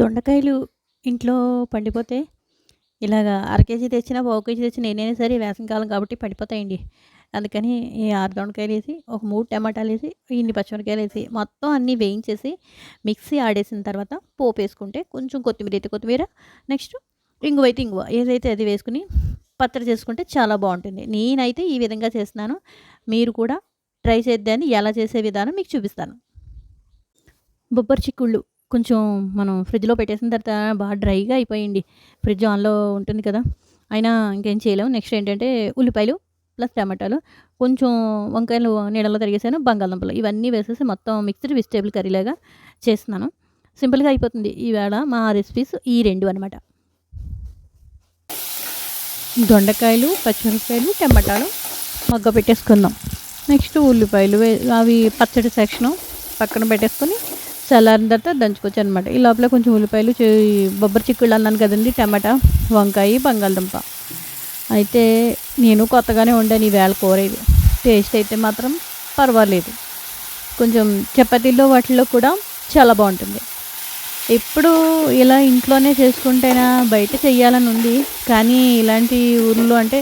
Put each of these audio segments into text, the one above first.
దొండకాయలు ఇంట్లో పండిపోతే ఇలాగా అర కేజీ తెచ్చినా, పావు కేజీ తెచ్చినా నేనైనా సరే వేసవికాలం కాబట్టి పడిపోతాయండి. అందుకని ఈ అర దొండకాయలు వేసి ఒక మూడు టమాటాలు వేసి ఇన్ని పచ్చిమిరపకాయలేసి, మొత్తం అన్నీ వేయించేసి, మిక్సీ ఆడేసిన తర్వాత పోపు వేసుకుంటే కొంచెం కొత్తిమీర అయితే కొత్తిమీర, నెక్స్ట్ ఇంగువ అయితే ఇంగువ. ఏదైతే అది వేసుకుని పచ్చడి చేసుకుంటే చాలా బాగుంటుంది నేనైతే ఈ విధంగా చేస్తున్నాను. మీరు కూడా ట్రై చేద్దాన్ని ఎలా చేసే విధానం మీకు చూపిస్తాను. బొబ్బరి చిక్కుళ్ళు కొంచెం మనం ఫ్రిడ్జ్‌లో పెట్టేసిన తర్వాత బాగా డ్రైగా అయిపోయింది ఫ్రిడ్జ్ ఆన్‌లో ఉంటుంది కదా! అయినా ఇంకేం చేయలేము. నెక్స్ట్ ఏంటంటే ఉల్లిపాయలు ప్లస్ టమాటాలు, కొంచెం వంకాయలు నీడలో తరిగేసాను, బంగాళదుంపలు ఇవన్నీ వేసేసి మొత్తం మిక్స్డ్ వెజిటేబుల్ కర్రీలాగా చేస్తున్నాను. సింపుల్‌గా అయిపోతుంది. ఈవేళ మా రెసిపీస్ ఈ రెండు అనమాట. దొండకాయలు, పచ్చిమిరపకాయలు, టమాటాలు మగ్గ పెట్టేసుకుందాం నెక్స్ట్ ఉల్లిపాయలు అవి పచ్చడి సెక్షను పక్కన పెట్టేసుకొని చల్లారిన తర్వాత దంచుకోవచ్చనమాట. ఈ లోపల కొంచెం ఉల్లిపాయలు బొబ్బరి చిక్కుళ్ళు అన్నాను కదండి టమాటా, వంకాయ, బంగాళదుంప. అయితే నేను కొత్తగానే వండాను ఈవేళ కూర ఇది. టేస్ట్ అయితే మాత్రం పర్వాలేదు. కొంచెం చపాతీల్లో వాటిల్లో కూడా చాలా బాగుంటుంది ఎప్పుడు ఇలా ఇంట్లోనే చేసుకుంటేనా బయట చెయ్యాలని ఉంది. కానీ ఇలాంటి ఊర్లో అంటే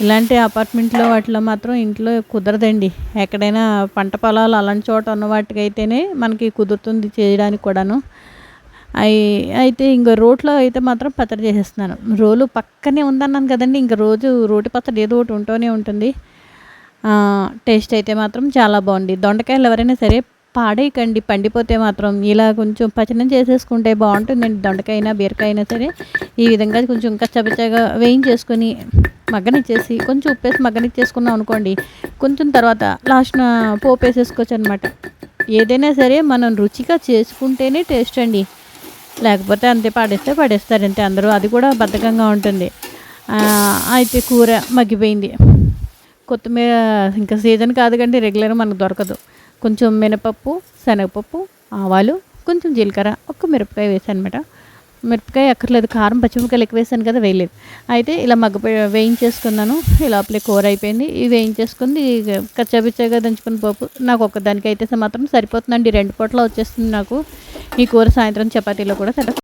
ఇలాంటి అపార్ట్మెంట్‌లో వాటిలో మాత్రం ఇంట్లో కుదరదండి. ఎక్కడైనా పంట పొలాలు అలాంటి చోట ఉన్న వాటికైతేనే మనకి కుదురుతుంది చేయడానికి కూడాను. అయి అయితే ఇంక రోట్లో అయితే మాత్రం పచ్చడి చేసేస్తున్నాను. రోలు పక్కనే ఉందన్నాను కదండి ఇంక రోజు రోటి పచ్చడి ఏదో ఒకటి ఉంటూనే ఉంటుంది. టేస్ట్ అయితే మాత్రం చాలా బాగుంది దొండకాయలు ఎవరైనా సరే పాడేయకండి పండిపోతే మాత్రం. ఇలా కొంచెం పచనం చేసేసుకుంటే బాగుంటుందండి దొండకాయ అయినా, బీరకాయ అయినా సరే ఈ విధంగా కొంచెం కచ్చాపిచ్చాగా వేయించేసుకొని మగ్గనిచ్చేసి, కొంచెం ఉప్పేసి మగ్గనిచ్చేసుకున్నాం అనుకోండి, కొంచెం తర్వాత లాస్ట్‌న అనమాట ఏదైనా సరే మనం రుచిగా చేసుకుంటేనే టేస్ట్ అండి. లేకపోతే అంతే పాడేస్తే పాడేస్తారు పడేస్తారంతే అందరూ. అది కూడా బద్ధకంగా ఉంటుంది. అయితే కూర మగ్గిపోయింది. కొత్తిమీర ఇంకా సీజన్ కాదు కంటే రెగ్యులర్‌గా మనకు దొరకదు. కొంచెం మినపప్పు, శనగపప్పు, ఆవాలు, కొంచెం జీలకర్ర, ఒక్క మిరపకాయ వేసానమాట. మిరపకాయ అక్కర్లేదు. కారం, పచ్చిమిరపకాయలు ఎక్కువ వేసాను కదా! వేయలేదు. అయితే ఇలా మగ్గ వేయించేసుకున్నాను. ఈ అప్పుడే కూర అయిపోయింది. ఇవి వేయించేసుకుంది కచ్చాబిచ్చాగా దంచుకున్న పోపు నాకు ఒక్కదానికైతే మాత్రం సరిపోతుందండి. రెండు పూటలా వచ్చేస్తుంది నాకు. ఈ కూర సాయంత్రం చపాతీలో కూడా సెట